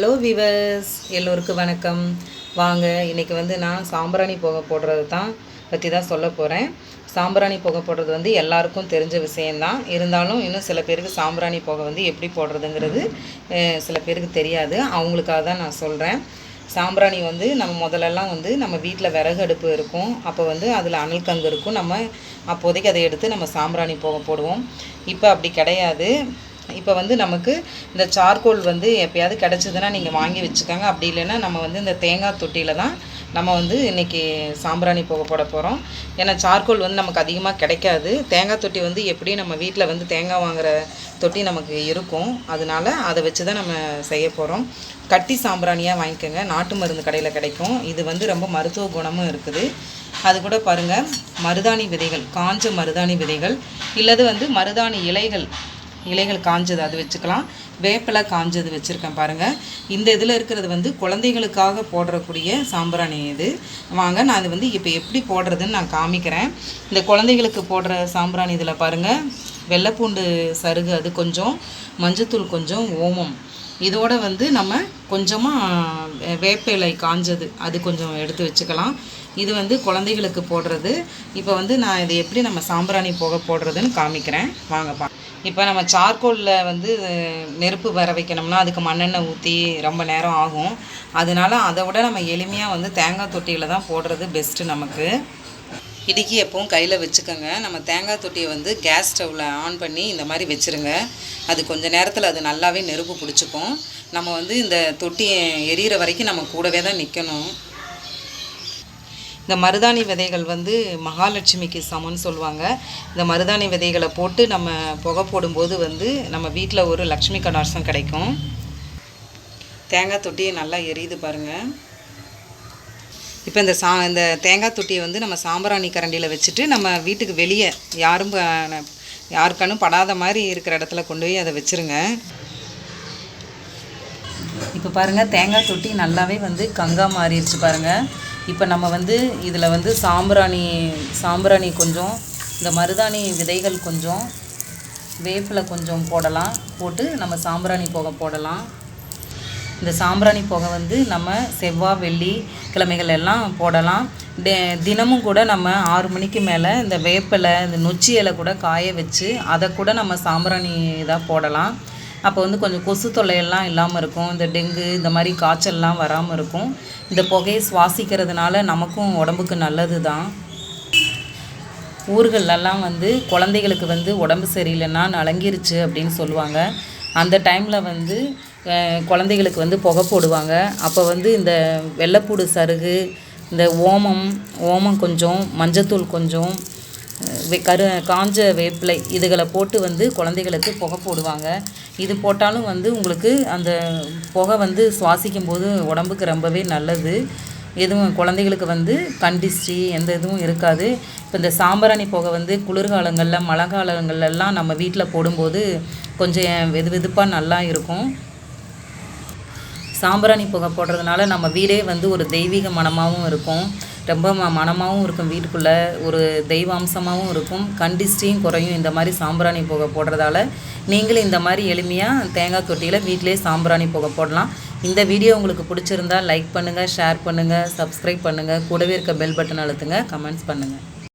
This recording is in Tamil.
ஹலோ விவர்ஸ் எல்லோருக்கும் வணக்கம். வாங்க இன்றைக்கி வந்து நான் சாம்பிராணி புகை போடுறது தான் பற்றி தான் சொல்ல போகிறேன் சாம்பிராணி புகை போடுறது வந்து எல்லாருக்கும் தெரிஞ்ச விஷயந்தான் இருந்தாலும் இன்னும் சில பேருக்கு சாம்பிராணி புகை வந்து எப்படி போடுறதுங்கிறது சில பேருக்கு தெரியாது. அவங்களுக்காக தான் நான் சொல்கிறேன் சாம்பிராணி வந்து நம்ம முதலெல்லாம் வந்து நம்ம வீட்டில் விறகு அடுப்பு இருக்கும். அப்போ வந்து அதில் அனல் கங்கு இருக்கும். நம்ம அப்போதைக்கு அதை எடுத்து நம்ம சாம்பிராணி புகை போடுவோம். இப்போ அப்படி கிடையாது. இப்போ வந்து நமக்கு இந்த சார்கோல் வந்து எப்பயாவது கிடச்சிதுன்னா நீங்கள் வாங்கி வச்சுக்கோங்க. அப்படி இல்லைன்னா நம்ம வந்து இந்த தேங்காய் தொட்டியில் தான் நம்ம வந்து இன்றைக்கி சாம்பிராணி புகை போட போகிறோம் ஏன்னா சார்கோல் வந்து நமக்கு அதிகமாக கிடைக்காது. தேங்காய் தொட்டி வந்து எப்படியும் நம்ம வீட்டில் வந்து தேங்காய் வாங்குகிற தொட்டி நமக்கு இருக்கும். அதனால அதை வச்சு தான் நம்ம செய்ய போகிறோம் கட்டி சாம்பிராணியாக வாங்கிக்கோங்க. நாட்டு மருந்து கடையில் கிடைக்கும். இது வந்து ரொம்ப மருத்துவ குணமும் இருக்குது. அது கூட பாருங்கள் மருதாணி விதைகள் காஞ்ச மருதாணி விதைகள் இல்லது வந்து மருதாணி இலைகள் இலைகள் காஞ்சது அது வச்சுக்கலாம். வேப்பிலை காஞ்சது வச்சுருக்கேன் பாருங்கள் இந்த இதில் இருக்கிறது வந்து குழந்தைகளுக்காக போடுறக்கூடிய சாம்பிராணி இது. வாங்க நான் அது வந்து இப்போ எப்படி போடுறதுன்னு நான் காமிக்கிறேன். இந்த குழந்தைகளுக்கு போடுற சாம்பிராணி இதில் பாருங்கள் வெள்ளைப்பூண்டு சருகு அது கொஞ்சம். மஞ்சத்தூள் கொஞ்சம் ஓமம். இதோட வந்து நம்ம கொஞ்சமாக வேப்பிலை காஞ்சது அது கொஞ்சம் எடுத்து வச்சுக்கலாம். இது வந்து குழந்தைகளுக்கு போடுறது. இப்போ வந்து நான் இது எப்படி நம்ம சாம்பிராணி போக போடுறதுன்னு காமிக்கிறேன். வாங்கப்பா இப்போ நம்ம சார்கோலில் வந்து நெருப்பு வர வைக்கணும்னா அதுக்கு மண்ணெண்ணெய் ஊற்றி ரொம்ப நேரம் ஆகும். அதனால அதை விட நம்ம எளிமையாக வந்து தேங்காய் தொட்டியில் தான் போடுறது பெஸ்ட்டு நமக்கு. இடுக்கி எப்பவும் கையில் வச்சுக்கோங்க. நம்ம தேங்காய் தொட்டியை வந்து கேஸ் ஸ்டவ்வில் ஆன் பண்ணி இந்த மாதிரி வச்சுருங்க. அது கொஞ்சம் நேரத்தில் அது நல்லாவே நெருப்பு பிடிச்சிக்கும். நம்ம வந்து இந்த தொட்டி எரியிற வரைக்கும் நம்ம கூடவே தான் நிற்கணும் இந்த மருதாணி விதைகள் வந்து மகாலட்சுமிக்கு சமம்னு சொல்லுவாங்க. இந்த மருதாணி விதைகளை போட்டு நம்ம புகை போடும்போது வந்து நம்ம வீட்டில் ஒரு லக்ஷ்மி கடாசம் கிடைக்கும். தேங்காய் தொட்டியை நல்லா எரியுது பாருங்கள் இப்போ இந்த சா இந்த தேங்காய் தொட்டியை வந்து நம்ம சாம்பிராணி கரண்டியில் வச்சுட்டு நம்ம வீட்டுக்கு வெளியே யாரும் யாருக்கானும் படாத மாதிரி இருக்கிற இடத்துல கொண்டு போய் அதை வச்சுருங்க. இப்போ பாருங்கள் தேங்காய் தொட்டி நல்லாவே வந்து கங்கா மாறிடுச்சு பாருங்கள் இப்போ நம்ம வந்து இதில் வந்து சாம்பிராணி சாம்பிராணி கொஞ்சம் இந்த மருதாணி விதைகள் கொஞ்சம் வேப்பிலை கொஞ்சம் போடலாம் போட்டு நம்ம சாம்பிராணி புகை போடலாம். இந்த சாம்பிராணி புகை வந்து நம்ம செவ்வாய் வெள்ளி கிழமைகள் எல்லாம் போடலாம். டே தினமும் கூட நம்ம ஆறு மணிக்கு மேலே இந்த வேப்பிலை இந்த நொச்சி இலை கூட காய வச்சு அதை கூட நம்ம சாம்பிராணி இதாக போடலாம். அப்போ வந்து கொஞ்சம் கொசு தொல்லையெல்லாம் இல்லாமல் இருக்கும். இந்த டெங்கு இந்த மாதிரி காய்ச்சல்லாம் வராமல் இருக்கும். இந்த புகையை சுவாசிக்கிறதுனால நமக்கும் உடம்புக்கு நல்லது தான் ஊர்களெல்லாம் வந்து குழந்தைகளுக்கு வந்து உடம்பு சரியில்லைன்னா நலங்கிருச்சு அப்படின்னு சொல்லுவாங்க. அந்த டைமில் வந்து குழந்தைகளுக்கு வந்து புகை போடுவாங்க. அப்போ வந்து இந்த வெள்ளைப்பூடு சருகு இந்த ஓமம் ஓமம் கொஞ்சம் மஞ்சத்தூள் கொஞ்சம் கரு காஞ்ச வேப்பிலை இதுகளை போட்டு வந்து குழந்தைகளுக்கு புகை போடுவாங்க. இது போட்டாலும் வந்து உங்களுக்கு அந்த புகை வந்து சுவாசிக்கும் போது உடம்புக்கு ரொம்பவே நல்லது. எதுவும் குழந்தைகளுக்கு வந்து கண்டிஸ்ட்ரி எந்த இதுவும் இருக்காது. இப்போ இந்த சாம்பிராணி புகை வந்து குளிர்காலங்களில் மழை காலங்கள்லாம் நம்ம வீட்டில் போடும்போது கொஞ்சம் வெது வெதுப்பாக நல்லா இருக்கும். சாம்பிராணி புகை போடுறதுனால நம்ம வீடே வந்து ஒரு தெய்வீக மனமாகவும் இருக்கும். ரொம்ப ம மனமாகவும் இருக்கும் வீட்டுக்குள்ளே ஒரு தெய்வாம்சமாகவும் இருக்கும். கண்டிஸ்டியும் குறையும். இந்த மாதிரி சாம்பிராணி புகை போடுறதால நீங்களும் இந்த மாதிரி எளிமையாக தேங்காய் தொட்டியில் வீட்டிலே சாம்பிராணி புகை போடலாம். இந்த வீடியோ உங்களுக்கு பிடிச்சிருந்தா லைக் பண்ணுங்கள் ஷேர் பண்ணுங்கள் சப்ஸ்கிரைப் பண்ணுங்கள் கூடவே இருக்க பெல் பட்டன் அழுத்துங்க. கமெண்ட்ஸ் பண்ணுங்கள்